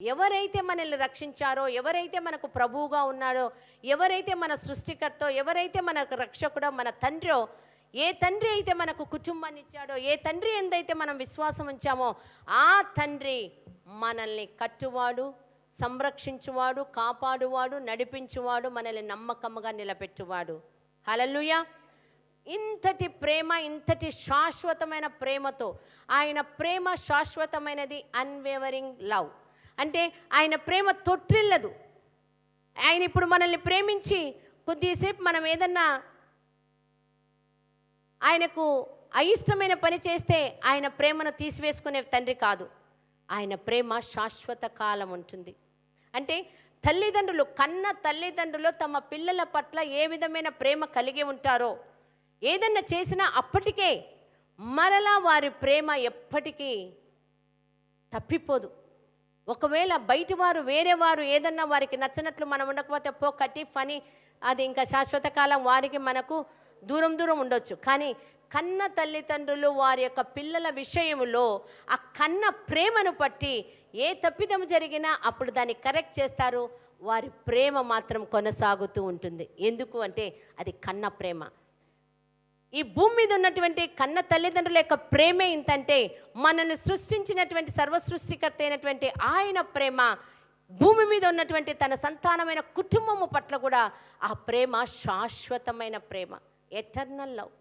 ఎవరైతే మనల్ని రక్షించారో ఎవరైతే మనకు ప్రభువుగా ఉన్నారో ఎవరైతే మన సృష్టికర్తో ఎవరైతే మనకు రక్షకుడో మన తండ్రో ఏ తండ్రి అయితే మనకు కుటుంబాన్ని ఇచ్చాడో ఏ తండ్రి ఎందైతే మనం విశ్వాసం ఉంచామో ఆ తండ్రి మనల్ని కట్టువాడు సంరక్షించువాడు కాపాడువాడు నడిపించువాడు మనల్ని నమ్మకముగా నిలబెట్టువాడు. హలలుయా ఇంతటి ప్రేమ ఇంతటి శాశ్వతమైన ప్రేమతో ఆయన ప్రేమ శాశ్వతమైనది అన్వేవరింగ్ లవ్ అంటే ఆయన ప్రేమ తొట్టిల్లదు. ఆయన ఇప్పుడు మనల్ని ప్రేమించి కొద్దిసేపు మనం ఏదన్నా ఆయనకు అయిష్టమైన పని చేస్తే ఆయన ప్రేమను తీసివేసుకునే తండ్రి కాదు. ఆయన ప్రేమ శాశ్వత కాలం ఉంటుంది. అంటే తల్లిదండ్రులు కన్న తల్లిదండ్రులు తమ పిల్లల పట్ల ఏ విధమైన ప్రేమ కలిగి ఉంటారో ఏదన్నా చేసినా అప్పటికే మరలా వారి ప్రేమ ఎప్పటికీ తప్పిపోదు. ఒకవేళ బయటి వారు వేరే వారు ఏదన్నా వారికి నచ్చినట్లు మనం ఉండకపోతే పో కట్టి ఫని అది ఇంకా శాశ్వత కాలం వారికి మనకు దూరం దూరం ఉండొచ్చు. కానీ కన్న తల్లిదండ్రులు వారి యొక్క పిల్లల విషయంలో ఆ కన్న ప్రేమను పట్టి ఏ తప్పిదం జరిగినా అప్పుడు దాన్ని కరెక్ట్ చేస్తారు. వారి ప్రేమ మాత్రం కొనసాగుతూ ఉంటుంది. ఎందుకు అంటే అది కన్న ప్రేమ. ఈ భూమి మీద ఉన్నటువంటి కన్న తల్లిదండ్రుల యొక్క ప్రేమే ఇంతంటే మనల్ని సృష్టించినటువంటి సర్వ సృష్టికర్త అయినటువంటి ఆయన ప్రేమ భూమి మీద ఉన్నటువంటి తన సంతానమైన కుటుంబము పట్ల కూడా ఆ ప్రేమ శాశ్వతమైన ప్రేమ. ఎటర్నల్ లవ్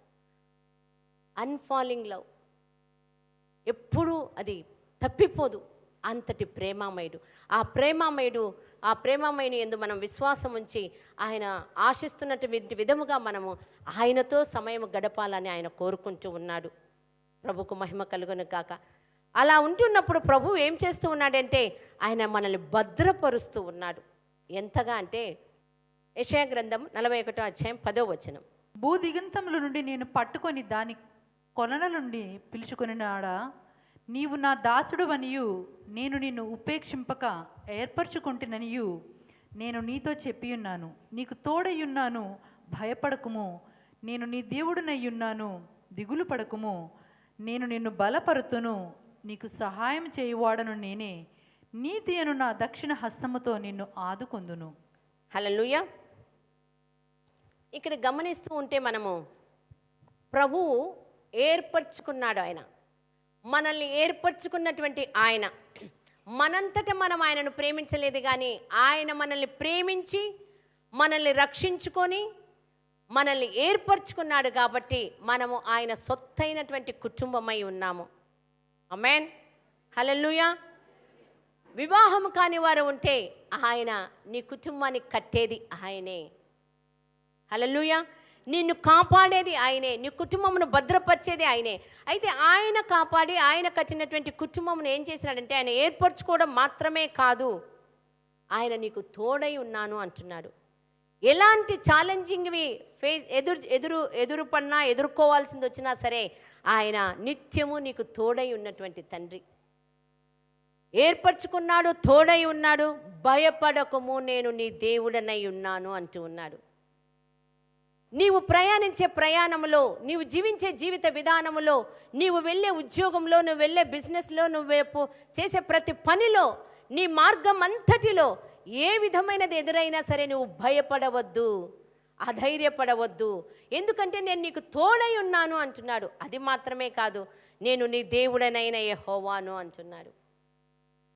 అన్ఫాలింగ్ లవ్ ఎప్పుడూ అది తప్పిపోదు. అంతటి ప్రేమామయుడు. ఆ ప్రేమామయుడు ఆ ప్రేమామయుని ఎందు మనం విశ్వాసం ఉంచి ఆయన ఆశిస్తున్నటువంటి విధముగా మనము ఆయనతో సమయం గడపాలని ఆయన కోరుకుంటూ ఉన్నాడు. ప్రభుకు మహిమ కలుగును కాక అలా ఉంటున్నప్పుడు ప్రభు ఏం చేస్తూ ఉన్నాడంటే ఆయన మనల్ని భద్రపరుస్తూ ఉన్నాడు. ఎంతగా అంటే యశయ గ్రంథం నలభై ఒకటో అధ్యాయం పదో వచనం. భూదిగంతముల నుండి నేను పట్టుకొని దాని కొనల నుండి పిలుచుకుని నాడా నీవు నా దాసుడువనియు నేను నిన్ను ఉపేక్షింపక ఏర్పరచుకుంటుననియు నేను నీతో చెప్పియున్నాను. నీకు తోడయ్యున్నాను భయపడకుము. నేను నీ దేవుడునయ్యున్నాను దిగులు పడకుము నేను నిన్ను బలపరుతును నీకు సహాయం చేయువాడను నేనే. నీతి అను నా దక్షిణ హస్తముతో నిన్ను ఆదుకొందును. హలలుయ ఇక్కడ గమనిస్తూ ఉంటే మనము ప్రభువు ఏర్పరచుకున్నాడు ఆయన. మనల్ని ఏర్పరచుకున్నటువంటి ఆయన. మనంతట మనం ఆయనను ప్రేమించలేదు కానీ ఆయన మనల్ని ప్రేమించి మనల్ని రక్షించుకొని మనల్ని ఏర్పరచుకున్నాడు కాబట్టి మనము ఆయన సొత్తైనటువంటి కుటుంబమై ఉన్నాము. అమెన్ హలలుయా వివాహం కాని వారు ఉంటే ఆయన నీ కుటుంబాన్ని కట్టేది ఆయనే. హలలుయ నిన్ను కాపాడేది ఆయనే నీ కుటుంబమును భద్రపరిచేది ఆయనే. అయితే ఆయన కాపాడి ఆయన కట్టినటువంటి కుటుంబమును ఏం చేసినాడంటే ఆయన ఏర్పరచుకోవడం మాత్రమే కాదు ఆయన నీకు తోడై ఉన్నాను అంటున్నాడు. ఎలాంటి ఛాలెంజింగ్వి ఫేస్ ఎదురు ఎదురు ఎదురుపడినా ఎదుర్కోవాల్సింది వచ్చినా సరే ఆయన నిత్యము నీకు తోడై ఉన్నటువంటి తండ్రి. ఏర్పరచుకున్నాడు తోడై ఉన్నాడు భయపడకము నేను నీ దేవుడనై ఉన్నాను అంటూ ఉన్నాడు. నీవు ప్రయాణించే ప్రయాణంలో నీవు జీవించే జీవిత విధానంలో నీవు వెళ్ళే ఉద్యోగంలో నువ్వు వెళ్ళే బిజినెస్లో నువ్వు చేసే ప్రతి పనిలో నీ మార్గం అంతటిలో ఏ విధమైనది ఎదురైనా సరే నువ్వు భయపడవద్దు అధైర్యపడవద్దు. ఎందుకంటే నేను నీకు తోడై ఉన్నాను అంటున్నాడు. అది మాత్రమే కాదు నేను నీ దేవుడనైన యహోవాను అంటున్నాడు.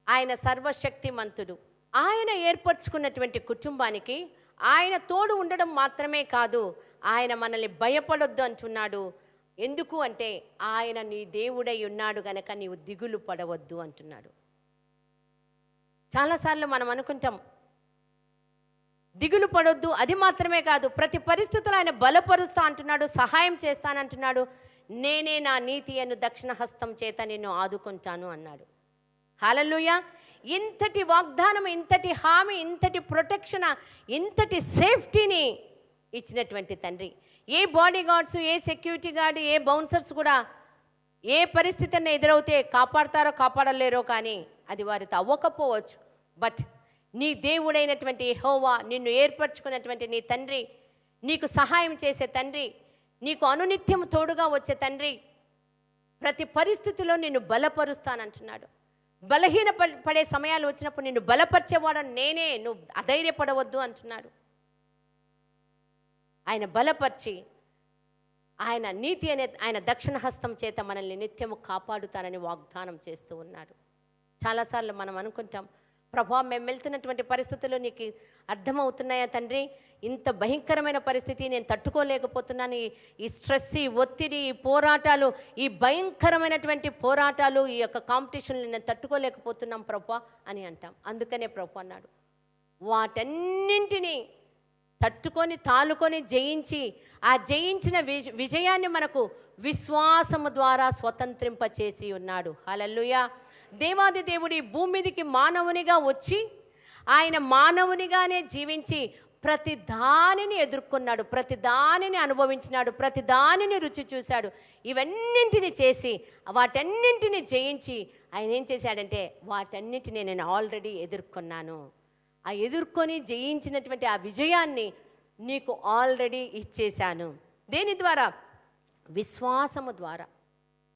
ఆయన సర్వశక్తిమంతుడు. ఆయన ఏర్పరచుకున్నటువంటి కుటుంబానికి ఆయన తోడు ఉండడం మాత్రమే కాదు ఆయన మనల్ని భయపడొద్దు అంటున్నాడు. ఎందుకు అంటే ఆయన నీ దేవుడై ఉన్నాడు గనక నీవు దిగులు పడవద్దు అంటున్నాడు. చాలాసార్లు మనం అనుకుంటాం దిగులు పడొద్దు అది మాత్రమే కాదు ప్రతి పరిస్థితుల్లో ఆయన బలపరుస్తా అంటున్నాడు సహాయం చేస్తానంటున్నాడు నేనే నా నీతి అను దక్షిణ హస్తం చేత నిన్ను ఆదుకుంటాను అన్నాడు. హాలలుయ. ఇంతటి వాగ్దానం ఇంతటి హామీ ఇంతటి ప్రొటెక్షన్ ఇంతటి సేఫ్టీని ఇచ్చినటువంటి తండ్రి. ఏ బాడీ గార్డ్స్ ఏ సెక్యూరిటీ గార్డ్ ఏ బౌన్సర్స్ కూడా ఏ పరిస్థితిని ఎదురవుతే కాపాడతారో కాపాడలేరో కానీ అది వారితో అవ్వకపోవచ్చు. బట్ నీ దేవుడైనటువంటి హోవా నిన్ను ఏర్పరచుకున్నటువంటి నీ తండ్రి నీకు సహాయం చేసే తండ్రి నీకు అనునిత్యం తోడుగా వచ్చే తండ్రి ప్రతి పరిస్థితిలో నిన్ను బలపరుస్తానంటున్నాడు. బలహీన పడే సమయాలు వచ్చినప్పుడు నిన్ను బలపరిచేవాడు నేనే నువ్వు అధైర్యపడవద్దు అంటున్నాడు. ఆయన బలపరిచి ఆయన నీతి అనే ఆయన దక్షిణ హస్తం చేత మనల్ని నిత్యము కాపాడుతానని వాగ్దానం చేస్తూ ఉన్నాడు. చాలాసార్లు మనం అనుకుంటాం ప్రభా మేము వెళ్తున్నటువంటి పరిస్థితులు నీకు అర్థమవుతున్నాయా తండ్రి? ఇంత భయంకరమైన పరిస్థితి నేను తట్టుకోలేకపోతున్నాను. ఈ- స్ట్రెస్ ఈ ఒత్తిడి ఈ పోరాటాలు ఈ భయంకరమైనటువంటి పోరాటాలు ఈ యొక్క కాంపిటీషన్లు నేను తట్టుకోలేకపోతున్నాం ప్రభా అని అంటాం. అందుకనే ప్రభు అన్నాడు. వాటన్నింటినీ తట్టుకొని తాలుకొని జయించి ఆ జయించిన విజ విజయాన్ని మనకు విశ్వాసము ద్వారా స్వతంత్రింపచేసి ఉన్నాడు. హలల్లుయా! దేవాది దేవుడి భూమి మీదకి మానవునిగా వచ్చి ఆయన మానవునిగానే జీవించి ప్రతి దానిని ఎదుర్కొన్నాడు ప్రతి దానిని అనుభవించినాడు ప్రతి దానిని రుచి చూశాడు. ఇవన్నింటిని చేసి వాటన్నింటిని జయించి ఆయన ఏం చేశాడంటే వాటన్నింటిని నేను ఆల్రెడీ ఎదుర్కొన్నాను. ఆ ఎదుర్కొని జయించినటువంటి ఆ విజయాన్ని నీకు ఆల్రెడీ ఇచ్చేశాను. దేని ద్వారా? విశ్వాసము ద్వారా.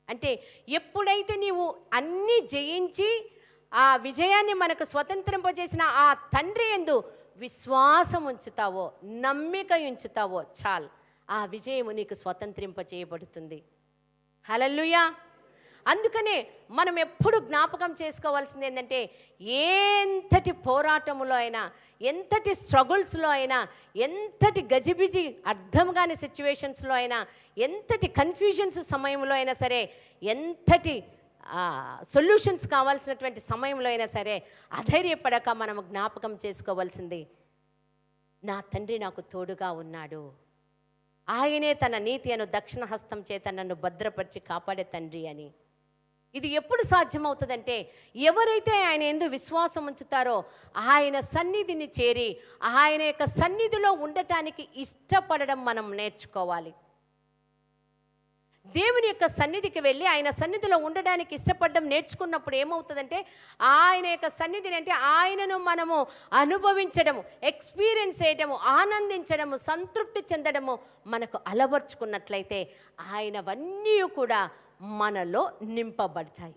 అంటే ఎప్పుడైతే నీవు అన్నీ జయించి ఆ విజయాన్ని మనకు స్వతంత్రింపజేసిన ఆ తండ్రి ఎందు విశ్వాసం ఉంచుతావో నమ్మిక ఉంచుతావో చాలు ఆ విజయము నీకు స్వతంత్రింప చేయబడుతుంది హలల్లుయా! అందుకనే మనం ఎప్పుడు జ్ఞాపకం చేసుకోవాల్సింది ఏంటంటే ఎంతటి పోరాటములో అయినా ఎంతటి స్ట్రగుల్స్లో అయినా ఎంతటి గజిబిజి అర్థం కాని సిచ్యువేషన్స్లో అయినా ఎంతటి కన్ఫ్యూజన్స్ సమయంలో అయినా సరే ఎంతటి సొల్యూషన్స్ కావాల్సినటువంటి సమయంలో అయినా సరే అధైర్యపడక మనం జ్ఞాపకం చేసుకోవాల్సింది నా తండ్రి నాకు తోడుగా ఉన్నాడు. ఆయనే తన నీతి అను దక్షిణ హస్తం చేత నన్ను భద్రపరిచి కాపాడే తండ్రి అని. ఇది ఎప్పుడు సాధ్యమవుతుందంటే ఎవరైతే ఆయన ఎందు విశ్వాసం ఉంచుతారో ఆయన సన్నిధిని చేరి ఆయన యొక్క సన్నిధిలో ఉండటానికి ఇష్టపడడం మనం నేర్చుకోవాలి. దేవుని యొక్క సన్నిధికి వెళ్ళి ఆయన సన్నిధిలో ఉండడానికి ఇష్టపడడం నేర్చుకున్నప్పుడు ఏమవుతుందంటే ఆయన యొక్క సన్నిధిని అంటే ఆయనను మనము అనుభవించడము ఎక్స్పీరియన్స్ చేయడము ఆనందించడము సంతృప్తి చెందడము మనకు అలవర్చుకున్నట్లయితే ఆయనవన్నీ కూడా మనలో నింపబడతాయి.